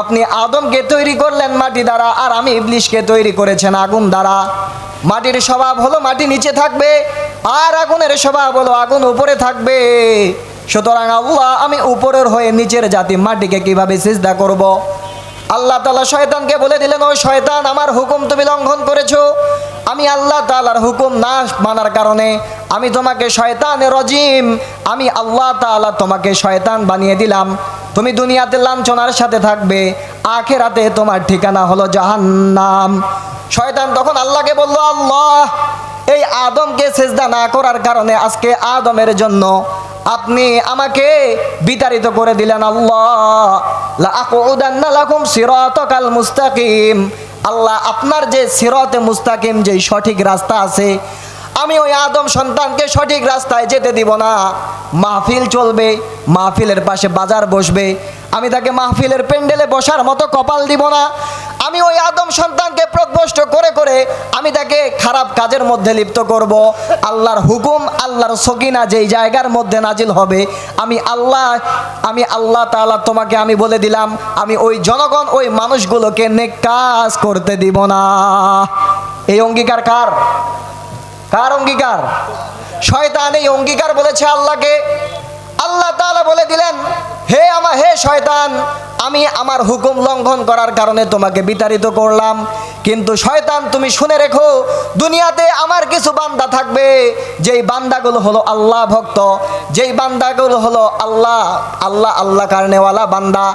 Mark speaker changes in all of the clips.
Speaker 1: আপনি আদমকে তৈরি করলেন মাটি দ্বারা, আর আমি ইবলিশকে তৈরি করেছেন আগুন দ্বারা মাটির স্বভাব হলো মাটি নিচে থাকবে, আর আগুনের স্বভাব হলো আগুন উপরে থাকবে সুতরাং আল্লাহ, আমি উপরের হয়ে নিচের জাতি মাটিকে কীভাবে সিজদা করব। আল্লাহ তালা শয়তানকে বলে দিলেন ও শয়তান, আমার হুকুম তুমি লঙ্ঘন করেছ। আমি আল্লাহ তালার হুকুম না মানার কারণে আমি তোমাকে শয়তান রজিম। আমি আল্লাহ তাআলা তোমাকে শয়তান বানিয়ে দিলাম। তুমি দুনিয়াতে লাঞ্ছনার সাথে থাকবে, আখেরাতে তোমার ঠিকানা হলো জাহান্নাম। শয়তান তখন আল্লাহকে বলল, আল্লাহ, এই আদমকে সেজদা না করার কারণে আজকে আদমের জন্য আপনি আমাকে বিতাড়িত করে দিলেন আল্লাহ। লাকুম সিরাতাকাল মুস্তাকিম। আল্লাহ আপনার যে সিরাতে মুস্তাকিম যে সঠিক রাস্তা আছে, আমি ওই আদম সন্তানকে সঠিক রাস্তায় যেতে দিব না। মাহফিল চলবে, মাহফিলের পাশে বাজার বসবে। আমি তাকে মাহফিলের প্যান্ডেলে বসার মতো কপাল দিব না। আমি ওই আদম সন্তানকে প্রকৃষ্ট করে করে আমি তাকে খারাপ কাজের মধ্যে লিপ্ত করব। আল্লাহর হুকুম, আল্লাহর সকিনা যেই জায়গার মধ্যে নাজিল হবে, আমি আল্লাহ আমি আল্লাহ তাআলা তোমাকে আমি বলে দিলাম, আমি ওই জনগণ, ওই মানুষগুলোকে নেক কাজ করতে দিব না। এই অঙ্গীকার কার? কার অঙ্গীকার? শয়তান এই অঙ্গীকার বলেছে আল্লাহকে। আল্লাহ তাআলা বলে দিলেন হে আমার, হে শয়তান, আমি আমার হুকুম লঙ্ঘন করার কারণে তোমাকে বিতাড়িত করলাম। কিন্তু শয়তান, তুমি শুনে রেখো, দুনিয়াতে আমার কিছু বান্দা থাকবে, যেই বান্দাগুলো হলো আল্লাহ ভক্ত। যেই বান্দাগুলো হলো আল্লাহ আল্লাহ আল্লাহ কারণেওয়ালা বান্দা।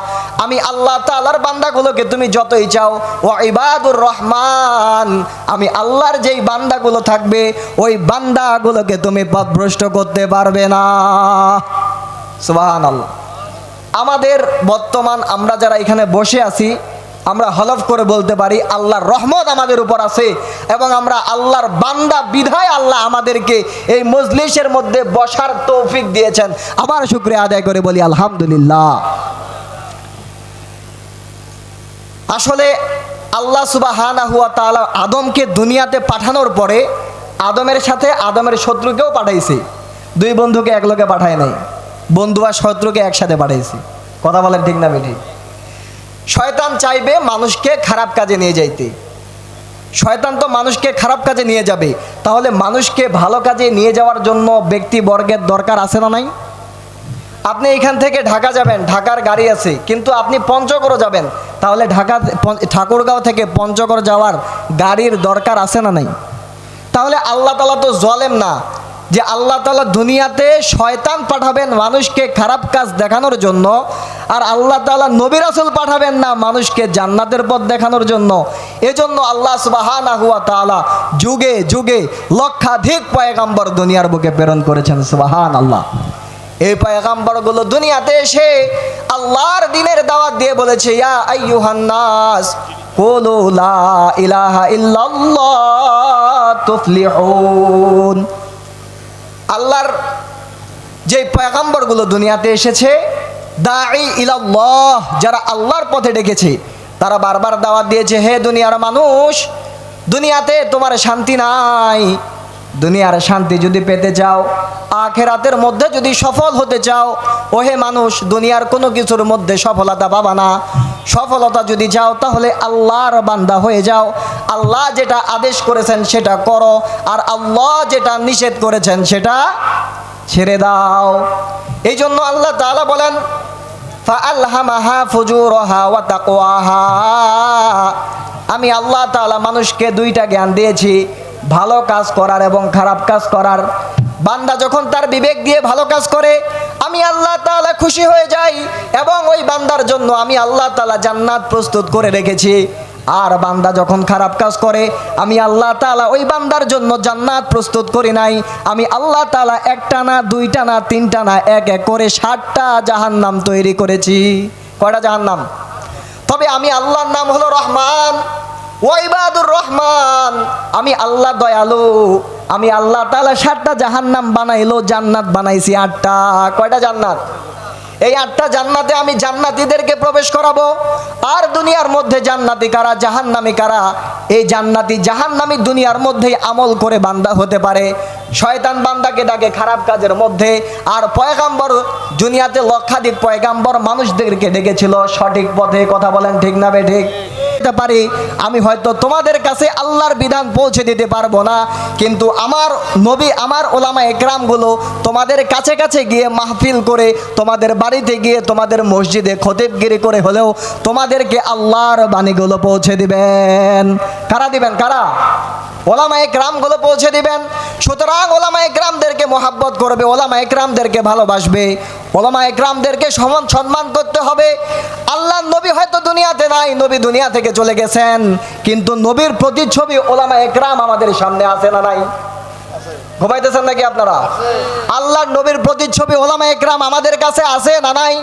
Speaker 1: আমি আল্লাহ তাআলার বান্দাগুলোকে তুমি যতই চাও, ও ইবাদুর রহমান, আমি আল্লাহর যেই বান্দাগুলো থাকবে, ওই বান্দাগুলোকে তুমি পথভ্রষ্ট করতে পারবে না। সুবাহান আল্লাহ আমাদের বর্তমান আমরা যারা এখানে বসে আছি, আমরা হলফ করে বলতে পারি, আল্লাহর রহমত আমাদের উপর আছে এবং আমরা আল্লাহর বান্দা, বিধায় আল্লাহ আমাদেরকে এই মজলিসের মধ্যে বসার তৌফিক দিয়েছেন। আবার শুক্রিয়া আদায় করে বলি, আলহামদুলিল্লাহ। আসলে আল্লাহ সুবাহানা হুয়া তাআলা আদমকে দুনিয়াতে পাঠানোর পরে আদমের সাথে আদমের শত্রুকেও পাঠাইছে। দুই বন্ধুকে এক লোকে পাঠায় নাই। বন্ধু আর শত্রুকে একসাথে পাঠাইছে কথা বলেন ঠিক না বেঠিক শয়তান চাইবে মানুষকে খারাপ কাজে নিয়ে যাইতে। শয়তান তো মানুষকে খারাপ কাজে নিয়ে যাবে। তাহলে মানুষকে ভালো কাজে নিয়ে যাওয়ার জন্য ব্যক্তি বর্গের দরকার আছে না নাই? আপনি এখান থেকে ঢাকা যাবেন, ঢাকার গাড়ি আছে, কিন্তু আপনি পঞ্চগড় যাবেন। তাহলে ঢাকা ঠাকুরগাঁও থেকে পঞ্চগড় যাওয়ার গাড়ির দরকার আছে না নাই? তাহলে আল্লাহ তালা তো জলেম না। যে আল্লাহ তালা দুনিয়াতে শয়তান পাঠাবেন মানুষকে খারাপ কাজ দেখানোর জন্য, আর আল্লাহ তালা নবী রাসুল পাঠাবেন না মানুষকে জান্নাতের পথ দেখানোর জন্য। এজন্য আল্লাহ সুবাহানা হুয়া তালা যুগে যুগে লক্ষাধিক পয়গাম্বর দুনিয়ার বুকে প্রেরণ করেছেন সুবাহান আল্লাহ এই পয়গাম্বরগুলো দুনিয়াতে এসে আল্লাহর দিনের দাওয়াত দিয়ে বলেছে, ইয়া আইয়ুহান্নাস কুলু লা ইলাহা ইল্লাল্লাহ, তুফলিহুন। আল্লাহর যে পয়গাম্বরগুলো দুনিয়াতে এসেছে, দাঈ ইলাল্লাহ, যারা আল্লাহর পথে ডেকেছে, তারা বারবার দাওয়াত দিয়েছে, হে দুনিয়ার মানুষ, দুনিয়াতে তোমার শান্তি নাই। দুনিয়ার শান্তি যদি পেতে চাও, আখেরাতের মধ্যে যদি সফল হতে চাও, ওহে মানুষ, দুনিয়ার কোনো কিছুর মধ্যে সফলতা পাবা না। সফলতা যদি যাও তাহলে আল্লাহর বান্দা হয়ে যাও। আল্লাহ যেটা আদেশ করেছেন সেটা করো, আর আল্লাহ যেটা নিষেধ করেছেন সেটা ছেড়ে দাও। এই জন্য আল্লাহ তাআলা বলেন আমি আল্লাহ তাআলা মানুষকে দুইটা জ্ঞান দিয়েছি। ভালো কাজ করার এবং খারাপ কাজ করার। বান্দা যখন তার বিবেক দিয়ে ভালো কাজ করে, আমি আল্লাহ তালা খুশি হয়ে যাই এবং ওই বান্দার জন্য আমি আল্লাহ তালা জান্নাত প্রস্তুত করে রেখেছি। আর বান্দা যখন খারাপ কাজ করে, আমি আল্লাহ তালা ওই বান্দার জন্য জান্নাত প্রস্তুত করি নাই। আমি আল্লাহ তালা একটা না, দুইটা না, তিনটা না, এক এক করে ষাটটা জাহান্নাম তৈরি করেছি। কয়টা জাহান্নাম? তবে আমি আল্লাহর নাম হলো রহমান। ওয়াইবাদুর রহমান, আমি আল্লাহ দয়ালু, আমি আল্লাহ তাআলা ষাটটা জাহান্নাম বানাইলো, জান্নাত বানাইছি আটটা। কয়টা জান্নাত? এই আটটা জান্নাতে আমি জান্নাতীদেরকে প্রবেশ করাবো। আর দুনিয়ার মধ্যে জান্নাতি কারা, জাহান্নামি কারা, এই জান্নাতি জাহান্নামি দুনিয়ার মধ্যেই আমল করে বান্দা হতে পারে। শয়তান বান্দাকে ডাকে খারাপ কাজের মধ্যে। আর পয়গাম্বর, দুনিয়াতে লক্ষাধিক পয়গাম্বর মানুষদেরকে ডেকেছিল। সঠিক পথে কথা বলেন ঠিক না বে ঠিক? দিতে পারি, আমি হয়তো তোমাদের কাছে আল্লাহর বিধান পৌঁছে দিতে পারব না। কিন্তু আমার নবী, আমার ওলামা একরামগুলো তোমাদের কাছে কাছে গিয়ে মাহফিল করে, তোমাদের বাড়িতে গিয়ে তোমাদের মসজিদে খতিবগিরি করে হলেও তোমাদেরকে আল্লাহর বাণীগুলো পৌঁছে দিবেন। কারা দিবেন? কারা? ওলামা একরামগুলো পৌঁছে দিবেন। সুতরাং ওলামা একরামদেরকে মোহাব্বত করবে, ওলামা একরামদেরকে ভালোবাসবে। ওলামা একরামদেরকে সমান সম্মান করতে হবে। আল্লাহ নবী হয়তো দুনিয়াতে নাই, নবী দুনিয়া থেকে চলে গেছেন, কিন্তু নবীর প্রতিচ্ছবি ওলামা একরাম আমাদের সামনে আছে না নাই? ঘুমাইতেছেন নাকি আপনারা? আল্লাহর নবীর প্রতিচ্ছবি ওলামা একরাম আমাদের কাছে আছে না নাই?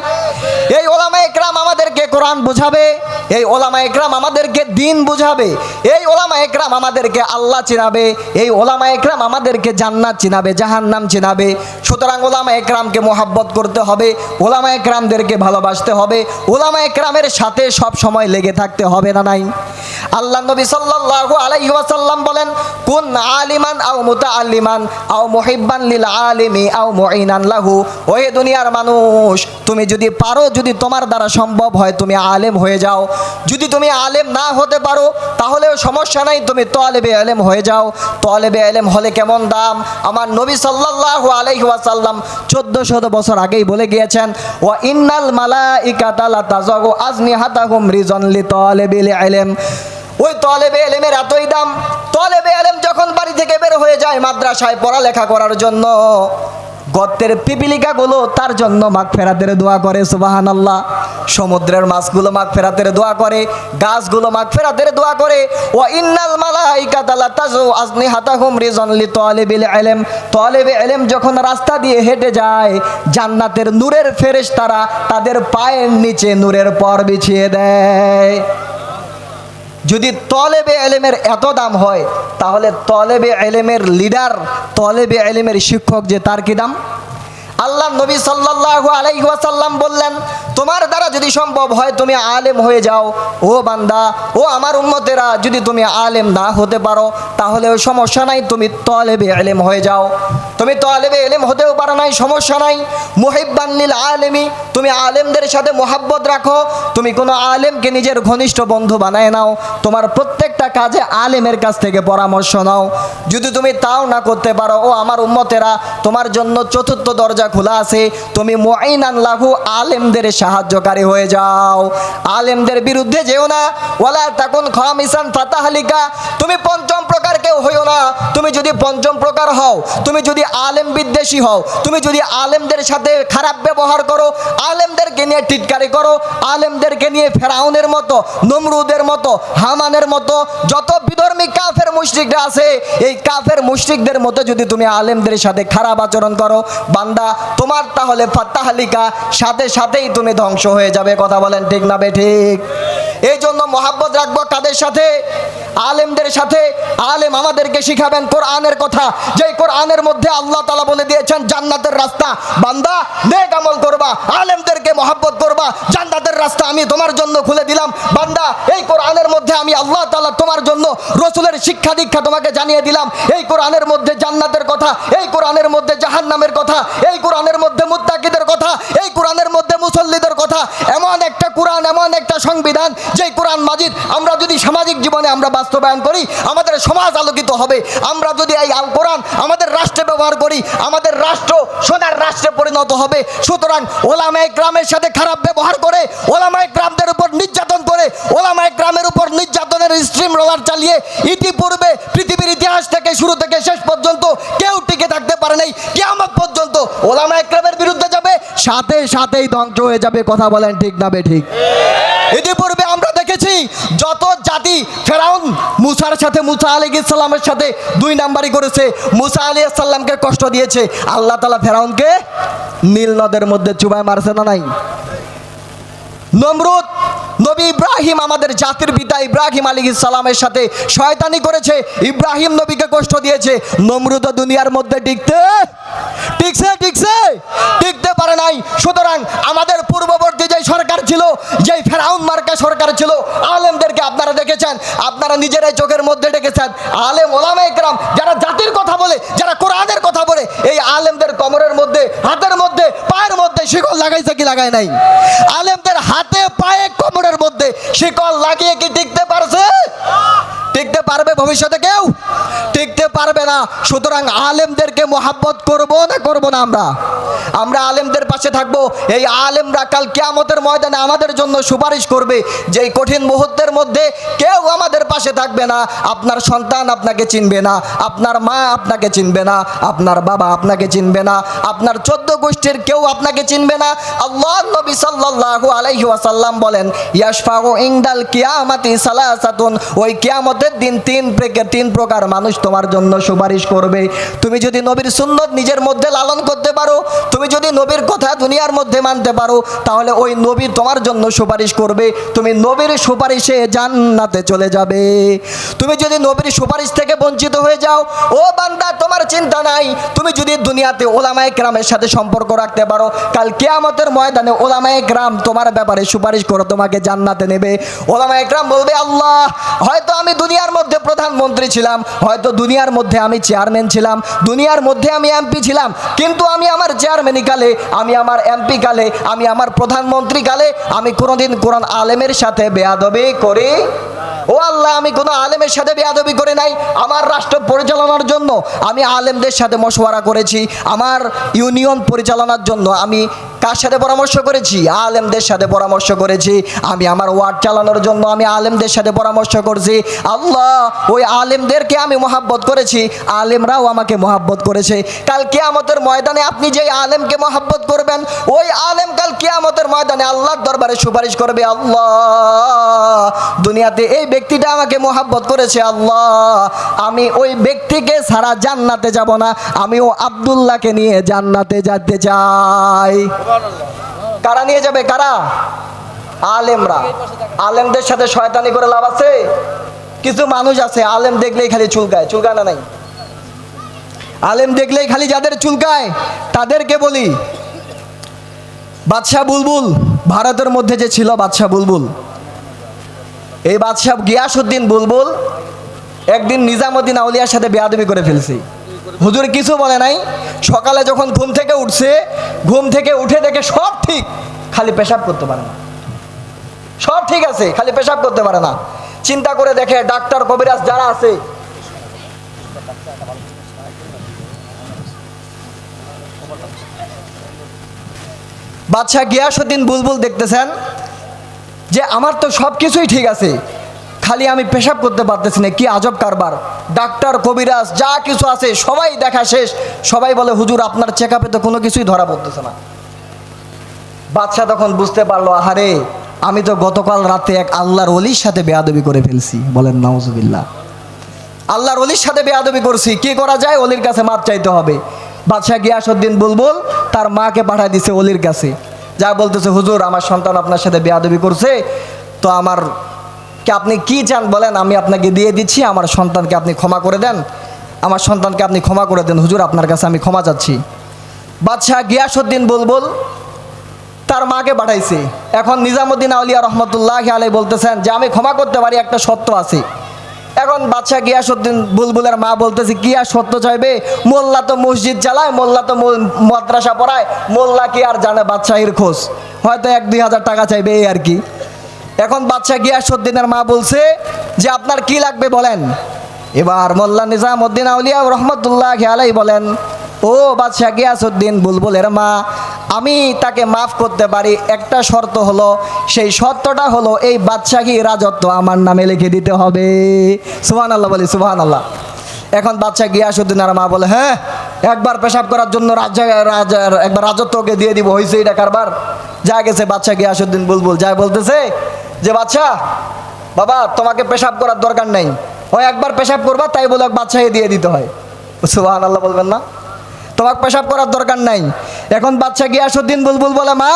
Speaker 1: এই ওলামা একরাম আমাদেরকে কোরআন বুঝাবে, এই ওলামা একরাম আমাদেরকে দিন বুঝাবে, এই ওলামা একরাম আমাদেরকে আল্লাহ চিনাবে, এই ওলামা একরাম আমাদেরকে জান্নাত চিনাবে, জাহান্নাম চিনাবে। সুতরাং ওলামা একরামকে মোহাব্বত করতে হবে, ওলামা একরামদেরকে ভালোবাসতে হবে, ওলামা একরামের সাথে সব সময় লেগে থাকতে হবে না নাই? আল্লাহ নবী সাল্লাল্লাহু আলাইহি ওয়াসাল্লাম বলেন, কুন আলিমান আও মুতাআল্লিমান আও মুহিব্বান লিল আলিমি আও মুঈনান লাহু। ওহে দুনিয়ার মানুষ, তুমি যদি পারো, যদি তোমার দ্বারা সম্ভব হয়, তুমি আলেম হয়ে যাও। যদি তুমি আলেম না হতে পারো, তাহলেও সমস্যা নাই, তুমি তলেবে আলেম হয়ে যাও। তলেবে আলেম হলে কেমন দাম? আমার নবী সাল্লাল্লাহু আলাইহি ওয়াসাল্লাম চোদ্দশত বছর আগেই বলে গিয়েছেন, ওয়া ইন্নাল মালাইকাতা লা তাযাগু আজনিহাতাহুম রিজন লি তালিবিল ইলম। ওই তলেবে এলেমের এতই দাম। তলেবে এলেম যখন বাড়ি থেকে বের হয়ে যায় মাদ্রাসায় পড়ালেখা করার জন্য, গর্তের পিপিলিকাগুলো তার জন্য মাঘ ফেরাতের দোয়া করে সুবাহান আল্লাহ সমুদ্রের মাছগুলো মাগ ফেরাতের দোয়া করে, গাছগুলো মাঘ ফেরাতের দোয়া করে ও ইন্নাল মালাইকা তালা তাজু আজনি হাতাহুম রিজন লি তলেবিল এলেম। তলেবে এলেম যখন রাস্তা দিয়ে হেঁটে যায়, জান্নাতের নূরের ফেরেশ তারা তাদের পায়ের নিচে নূরের পর বিছিয়ে দেয়। যদি তলেবে এলেমের এত দাম হয়, তাহলে তলেবে এলেমের লিডার তলেবে এলেমের শিক্ষক যে তার কি দাম? আল্লাহ নবী সাল্লাল্লাহু ওয়াসাল্লাম বললেন, তোমার দ্বারা যদি সম্ভব হয় তুমি আলেম হয়ে যাও। ও বান্দা, ও আমার উম্মতেরা, যদি তুমি আলেম না হতে পারো তাহলেও সমস্যা নাই, তুমি তলেবে এলেম হয়ে যাও। তুমি তলেবে এলেম হতেও পারো নাই, সমস্যা নাই। মুহিব্বান্নিল আলেমি, তুমি আলেমদের সাথে মোহাব্বত রাখো। তুমি কোনো আলেমকে নিজের ঘনিষ্ঠ বন্ধু বানায় নাও। তোমার প্রত্যেকটা কাজে আলেমের কাছ থেকে পরামর্শ নাও। যদি তুমি তাও না করতে পারো, ও আমার উম্মতেরা, তোমার জন্য চতুর্থ দরজা খোলা আছে। তুমি মুআইনান লাহু আলেমদের সাহায্যকারী হয়ে যাও। আলেমদের বিরুদ্ধে যেও না। ওয়ালা তাকুন খামিসান ফাতাহলিকা। তুমি পঞ্চম প্রকার কেউ হইও না। তুমি যদি পঞ্চম প্রকার হও, তুমি যদি আলেম বিদ্বেষী হও, তুমি যদি আলেমদের সাথে খারাপ ব্যবহার করো, আলেমদেরকে নিয়ে টিটকারি করো, আলেমদেরকে নিয়ে ফেরাউনের মতো, নমরুদের মতো, হামানের মতো, যত বিধর্মী কাফের মুশরিকরা আছে, এই কাফের মুশরিকদের মতো যদি তুমি আলেমদের সাথে খারাপ আচরণ করো, বান্দা, তোমার তাহলে ফাত্তাহালিকা, সাথে সাথেই তুমি ধ্বংস হয়ে যাবে। কথা বলেন ঠিক না বে ঠিক? এই জন্য মহাব্বত রাখব কাদের সাথে, আলেমদের সাথে। আলেম আমাদেরকে শিখাবেন কোরআনের কথা। যে কোরআনের মধ্যে আল্লাহ তালা বলে দিয়েছেন, জান্নাতের রাস্তা, বান্দা নেক আমল করবা, আলেমদেরকে মহাব্বত করবা, জান্নাতের রাস্তা আমি তোমার জন্য খুলে দিলাম। বান্দা, এই কোরআনের মধ্যে আমি আল্লাহ তালা তোমার জন্য রসুলের শিক্ষা দীক্ষা তোমাকে জানিয়ে দিলাম। এই কোরআনের মধ্যে জান্নাতের কথা, এই কোরআনের মধ্যে জাহান্নামের কথা, এই কোরআনের মধ্যে মুত্তাকিদের কথা এই কোরআনের মধ্যে মুসল্লিদের কথা এমন একটা কোরআন এমন একটা সংবিধান যে কোরআন মাজিদ, আমরা যদি সামাজিক জীবনে আমরা বাস্তবায়ন করি, আমাদের সমাজ আলোকিত হবে। আমরা যদি এই আল কোরআন আমাদের রাষ্ট্রে ব্যবহার করি, আমাদের রাষ্ট্র সোনার রাষ্ট্রে পরিণত হবে। সুতরাং ওলামায় গ্রামের সাথে খারাপ ব্যবহার করে, ওলামায় গ্রামদের উপর নির্যাতন করে, ওলামায় গ্রামের উপর নির্যাতনের স্ট্রিম রোলার চালিয়ে ইতিপূর্বে পৃথিবীর ইতিহাস থেকে শুরু থেকে শেষ পর্যন্ত কেউ টিকে থাকতে পারে নাই। কিয়ামত পর্যন্ত ওলামায় গ্রামের বিরুদ্ধে যাবে, সাথে সাথেই ধ্বংস হয়ে যাবে। কথা বলেন ঠিক না বে ঠিক? জাতি ফেরাউন মুসার সাথে মুসা আলী ইসলামের সাথে দুই নাম্বারই করেছে। মুসা আলী ইসলামকে কষ্ট দিয়েছে। আল্লাহ তালা ফেরাউনকে নীল নদের মধ্যে চুবায় মারছে না নাই? নমরুদ, নবী ইব্রাহিম আমাদের জাতির পিতা ইব্রাহিম আলী সালামের সাথে শয়তানি করেছে। ইব্রাহিম নবীকে কষ্ট দিয়েছে। নমরুদ দুনিয়ার মধ্যে টিকতে, টিকছে টিকছে, টিকতে পারে নাই। আপনারা নিজেরাই চোখের মধ্যে ডেকেছেন। আলেম, ওলামা একরাম যারা জাতির কথা বলে, যারা কোরআনের কথা বলে, এই আলেমদের কমরের মধ্যে, হাতের মধ্যে, পায়ের মধ্যে শিকল লাগাইছে কি লাগায় নাই? আলেমদের হাতে, পায়ে কোমরের মধ্যে শিকল লাগিয়ে কি টিকতে পারছে? পারবে ভবিষ্যতে কেউ? টিকতে পারবে না। সুতরাং আলেমদেরকে মোহাব্বত করব না করব না আমরা? আমরা আলেমদের পাশে থাকব। এই আলেমরা কাল কেয়ামতের ময়দানে আমাদের জন্য সুপারিশ করবে যে এই কঠিন মুহূর্তের মধ্যে কেউ আমাদের পাশে থাকবে না। আপনার সন্তান আপনাকে চিনবে না। আপনার মা আপনাকে চিনবে না। আপনার বাবা আপনাকে চিনবে না। আপনার চোদ্দ গোষ্ঠীর কেউ আপনাকে চিনবে না। আল্লাহ নবী সাল্লাল্লাহু আলাইহি ওয়াসাল্লাম বলেন, ইয়াশফাউ ইনদাল কিয়ামাতি সালাসাতুন। ওই কিয়ামতের দিন তিন তিন প্রকার মানুষ তোমার জন্য সুপারিশ করবে। তুমি যদি নবীর সুন্নত নিজের মধ্যে লালন করতে পারো, তুমি যদি নবীর কথা দুনিয়ার মধ্যে মানতে পারো, তাহলে ওই নবী তোমার জন্য সুপারিশ করবে। তুমি নবীর সুপারিশে জান্নাতে চলে যাবে। তুমি যদি নবীর সুপারিশ থেকে বঞ্চিত হয়ে যাও, ও বান্দা, তোমার চিন্তা নাই। তুমি যদি দুনিয়াতে ওলামায়ে গ্রামের সাথে সম্পর্ক রাখতে পারো, কাল কেয়ামতের ময়দানে ওলামায়ে গ্রাম তোমার ব্যাপারে সুপারিশ করে তোমাকে জান্নাতে নেবে। ওলামায়ে গ্রাম বলবে, আল্লাহ, হয়তো আমি দুনিয়ার মধ্যে প্রধানমন্ত্রী ছিলাম, হয়তো দুনিয়ার মধ্যে আমি চেয়ারম্যান ছিলাম, দুনিয়ার মধ্যে আমি এমপি ছিলাম, কিন্তু আমি আমার চেয়ারম্যানি কালে, আমি আমার এমপি কালে, আমি আমার প্রধানমন্ত্রী কালে, আমি কোনোদিন কোরআন আলেমের সাথে বেয়াদবি করি। ও আল্লাহ, আমি কোনো আলেমের সাথে বেয়াদবি করে নাই। আমার রাষ্ট্র পরিচালনার জন্য আমি আলেমদের সাথে মশওয়ারা করেছি। আমার ইউনিয়ন পরিচালনার জন্য আমি কার সাথে পরামর্শ করেছি? আলেমদের সাথে পরামর্শ করেছি। আমি আমার ওয়ার্ড চালানোর জন্য আমি আলেমদের সাথে পরামর্শ করছি। আল্লাহ, ওই আলেমদেরকে আমি মোহাব্বত করেছি। আলেমরাও আমাকে মোহাব্বত করেছে। কাল কেয়ামতের ময়দানে আপনি যেই আলেমকে মোহাব্বত করবেন, ওই আলেম কাল কেয়ামতের ময়দানে আল্লাহর দরবারে সুপারিশ করবে। আল্লাহ, দুনিয়াতে এই ব্যক্তিটা আমাকে মোহাব্বত করেছে। আল্লাহ, আমি ওই ব্যক্তিকে সারা জান্নাতে যাব না। আমি ও আবদুল্লাহকে নিয়ে জান্নাতে যেতে চাই। কারা নিয়ে যাবে? কারা? আলেমরা। আলেমদের সাথে শয়তানি করে লাভ আছে? কিছু মানুষ আছে, আলেম দেখলেই খালি চুলকায়। চুলকায় না নাই? আলেম দেখলেই খালি যাদের চুলকায়, তাদেরকে বলি। বাদশাহ বুলবুল, ভারতের মধ্যে যে ছিল বাদশাহ বুলবুল। এই বাদশাহ গিয়াসুদ্দিন বুলবুল, একদিন নিজামুদ্দিন আউলিয়ার সাথে বেয়াদবি করে ফেলছি। হুজুর কিছু বলে নাই। সকালে যখন ঘুম থেকে উঠছে, ঘুম থেকে উঠে দেখে সব ঠিক, খালি পেশাব করতে পারে না। সব ঠিক আছে, খালি পেশাব করতে পারে না। চিন্তা করে দেখে ডাক্তার, কবিরাজ যারা আছে। বাদশাহ গিয়াসুদ্দিন বুলবুল দেখতেছেন যে, আমার তো সব কিছুই ঠিক আছে। খালি আমি পেশাব করতে পারতেছি না, কি আজব কারবার। ডাক্তার, কবিরাজ, যা কিছু আছে, সবাই দেখা শেষ। সবাই বলে, হুজুর, আপনার চেক আপে তো কোনো কিছুই ধরা পড়তেছে না। বাদশাহ তখন বুঝতে পারল, আহারে, আমি তো গতকাল রাতে এক আল্লাহর অলির সাথে বেয়াদবি করে ফেলছি। বলেন নওয়াজুবিল্লাহ আল্লাহর অলির সাথে বেয়াদবি করছি। কি করা যায়? অলির কাছে মাপ চাইতে হবে। বাদশাহ গিয়াসুদ্দিন বুলবুল তার মাকে পাঠায় দিছে অলির কাছে। যা বলতেছে, হুজুর, আমার সন্তান আপনার সাথে বেয়াদবি করছে, তো আমার কি আপনি কি চান বলেন, আমি আপনাকে দিয়ে দিচ্ছি, আমার সন্তানকে আপনি ক্ষমা করে দেন। আমার সন্তানকে আপনি ক্ষমা করে দেন। হুজুর, আপনার কাছে আমি ক্ষমা চাচ্ছি। বাদশাহ গিয়াসুদ্দিন বুলবুল তার মাকে পাঠাইছে। এখন নিজামুদ্দিন আউলিয়া রহমতুল্লাহ আলাই বলতেছেন যে, আমি ক্ষমা করতে পারি, একটা সত্য আছে। এখন বাদশাহ গিয়াসুদ্দিন বুলবুলের মা বলতেছে, কি আর সত্য চাইবে? মোল্লা তো মসজিদ চালায়, মোল্লা তো মাদ্রাসা পড়ায় মোল্লা কি আর জানে বাদশাহীর খোঁজ। হয়তো এক দুই হাজার টাকা চাইবে, এই আর কি। এখন বাদশাহ গিয়াসুদ্দিনের মা বলছে যে, আপনার কি লাগবে বলেন? এবার মোল্লা নিজামুদ্দিন আউলিয়া রহমতুল্লাহ আলাই বলেন, ও বাদশাহ গিয়াসুদ্দিন বুলবুলের মা, আমি তাকে মাফ করতে পারি। একটা শর্ত হলো, সেই শর্তটা হলো এই বাদশাহী রাজত্ব আমার নামে লিখে দিতে হবে। সুহান আল্লাহ বলি সুহান আল্লাহ এখন বাদশাহ গিয়াসুদ্দিন আর মা বলে হ্যাঁ একবার পেশাব করার জন্য রাজা রাজা, একবার রাজত্বকে দিয়ে দিব হয়েছে এটা কারবার? যা গেছে বাদশাহ গিয়াসুদ্দিন বুলবুল যা বলতেছে যে বাচ্চা বাবা, তোমাকে পেশাব করার দরকার নেই। ওই একবার পেশাব করবা, তাই বলে বাদশাহে দিয়ে দিতে হয়। সুহান আল্লাহ বলবেন না। তোমাকে পেশাব করার দরকার নাই। এখন বাচ্চা গিয়াসুদ্দিন বুলবুল বলে, মা,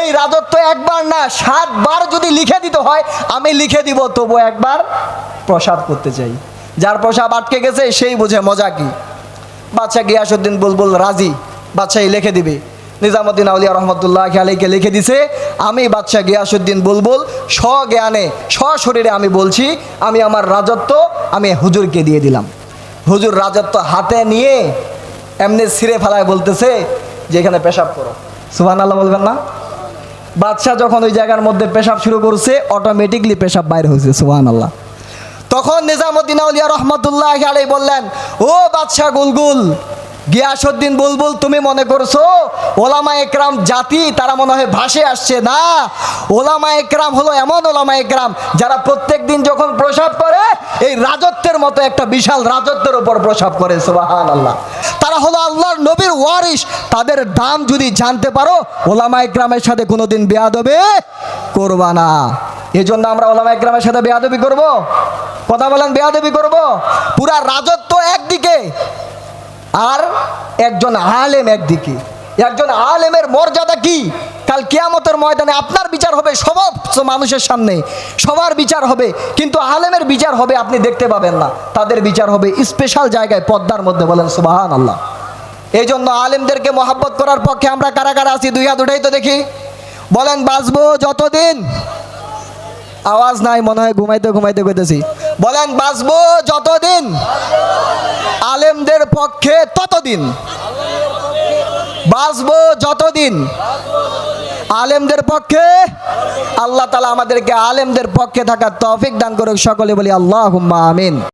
Speaker 1: এই রাজত্ব একবার না, সাতবার যদি লিখে দিতে হয়, আমি লিখে দিব তবু একবার প্রসাদ করতে চাই। যার প্রসাব আটকে গেছে, সেই বুঝে মজা কি। বাচ্চা গিয়াসুদ্দিন বুলবুল রাজি, বাদশাহী লিখে দিবে। নিজামুদ্দিন আউলিয়া রহমতুল্লাহ আলীকে লিখে দিছে, আমি বাদশাহ গিয়াসুদ্দিন বুলবুল, স্বজ্ঞানে, সশরীরে আমি বলছি, আমি আমার রাজত্ব আমি হুজুরকে দিয়ে দিলাম। হুজুর রাজত্ব হাতে নিয়ে এমনি ছিঁড়ে ফেলায় বলতেছে যে, এখানে পেশাব করো। সুহান আল্লাহ বলবেন না? বাদশাহ যখন ওই জায়গার মধ্যে পেশাব শুরু করছে অটোমেটিকলি পেশাব বাইরে হয়েছে সুহান আল্লাহ তখন নিজামুদ্দিন আউলিয়া রহমতুল্লাহ আলাই বললেন, ও বাদশাহ গুলগুল গিয়াসুদ্দিন বুলবুল, তুমি মনে করছ ওলামা একরাম জাতি, তারা মনে হয় ভাসে আসছে? না। ওলামা একরাম হলো এমন ওলামা একরাম, যারা প্রত্যেক দিন যখন প্রসাব করে, এই রাজত্বের মতো একটা বিশাল রাজত্বের উপর প্রসাব করে সুবাহান আল্লাহ তারা হলো আল্লাহর নবীর ওয়ারিস তাদের দাম যদি জানতে পারো, ওলামা একরামের সাথে কোনোদিন বেয়াদবে করবা না। এই জন্য আমরা ওলামা একরামের সাথে বেয়াদবি করব। কথা বলেন, বেয়াদবি করব। পুরা রাজত্ব একদিকে আর একজন আলেম একদিকে। একজন আলেমের মর্যাদা কি? কাল কিয়ামতের ময়দানে আপনার বিচার হবে সমস্ত মানুষের সামনে। সবার বিচার হবে, কিন্তু আলেমের বিচার হবে আপনি দেখতে পাবেন না। তাদের বিচার হবে স্পেশাল জায়গায়, পদ্মার মধ্যে বলেন সুবাহান আল্লাহ এই জন্য আলেমদেরকে মহাব্বত করার পক্ষে আমরা কারা কারা আছি, দুই হাত উঠাই তো দেখি। বলেন, বাঁচবো যতদিন আওয়াজ নাই, মনে হয় ঘুমাইতে ঘুমাইতে কইতেছি। বলেন, বাঁচবো যতদিন? আলেমদের পক্ষে ততদিন। বাঁচবো যতদিন? আলেমদের পক্ষে? আল্লাহ তালা আমাদেরকে আলেমদের পক্ষে থাকার তৌফিক দান করুক, সকলে বলি আল্লাহ আমিন।